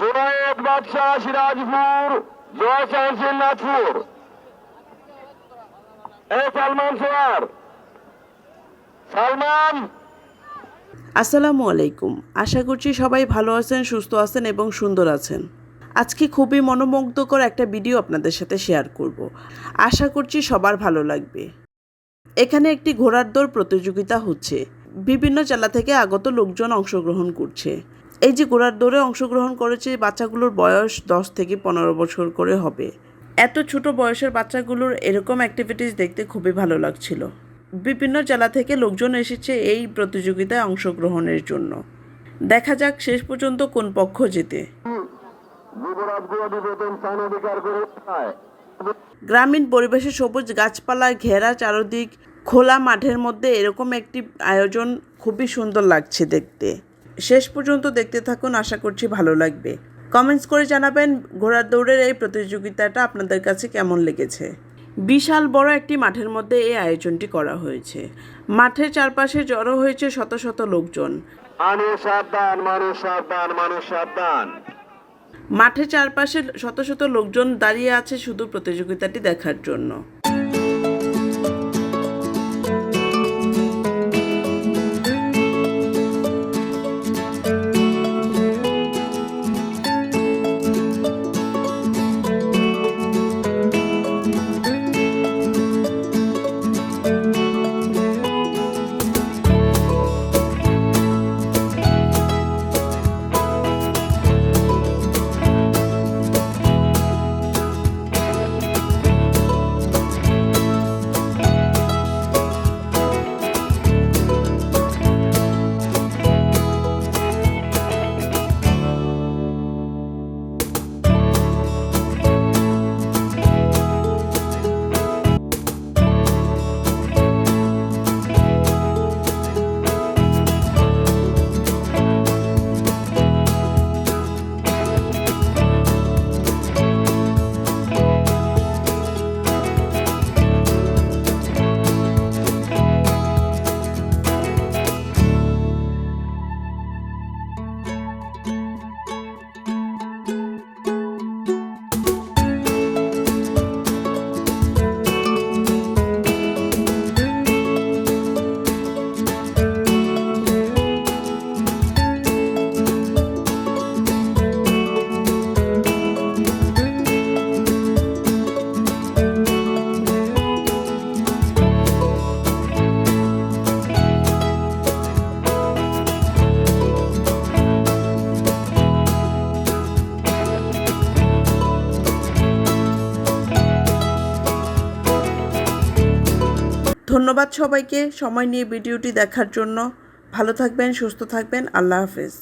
জোনায়েদ বাদশাহ সিরাজপুর, জয় চান্সিল নাথপুর এ সালমান সোয়ার সালমান। আসসালামু আলাইকুম। আশা করছি সবাই ভালো আছেন, সুস্থ আছেন এবং সুন্দর আছেন। আজকে খুবই মনোমুগ্ধকর একটা ভিডিও আপনাদের সাথে শেয়ার করব। আশা করছি সবার ভালো লাগবে। এখানে একটি ঘোড়ার দৌড় প্রতিযোগিতা হচ্ছে। বিভিন্ন জেলা থেকে আগত লোকজন অংশগ্রহণ করছে। এই যে ঘোড়ার দৌড়ে অংশগ্রহণ করেছে বাচ্চাগুলোর বয়স দশ থেকে পনেরো বছর করে হবে। এত ছোট বয়সের বাচ্চাগুলোর এরকম অ্যাক্টিভিটিস দেখতে খুবই ভালো লাগছিল। বিভিন্ন জেলা থেকে লোকজন এসেছে এই প্রতিযোগিতায় অংশগ্রহণের জন্য। দেখা যাক শেষ পর্যন্ত কোন পক্ষ জেতে। গ্রামীণ পরিবেশে সবুজ গাছপালা, ঘেরা চারদিক, খোলা মাঠের মধ্যে এরকম একটি আয়োজন খুবই সুন্দর লাগছে দেখতে। শেষ পর্যন্ত দেখতে থাকুন আশা করছি ভালো লাগবে। কমেন্টস করে জানাবেন ঘোড়ার দৌড়ের এই প্রতিযোগিতাটা আপনাদের কাছে কেমন লেগেছে? বিশাল বড় একটি মাঠের মধ্যে এই আয়োজনটি করা হয়েছে। মাঠের চারপাশে জড়ো হয়েছে শত শত লোকজন। মাঠের চারপাশে শত শত লোকজন দাঁড়িয়ে আছে শুধু প্রতিযোগিতাটি দেখার জন্য। ধন্যবাদ সবাইকে। সময় নিয়ে ভিডিওটি দেখার জন্য ভালো থাকবেন সুস্থ থাকবেন। আল্লাহ হাফেজ।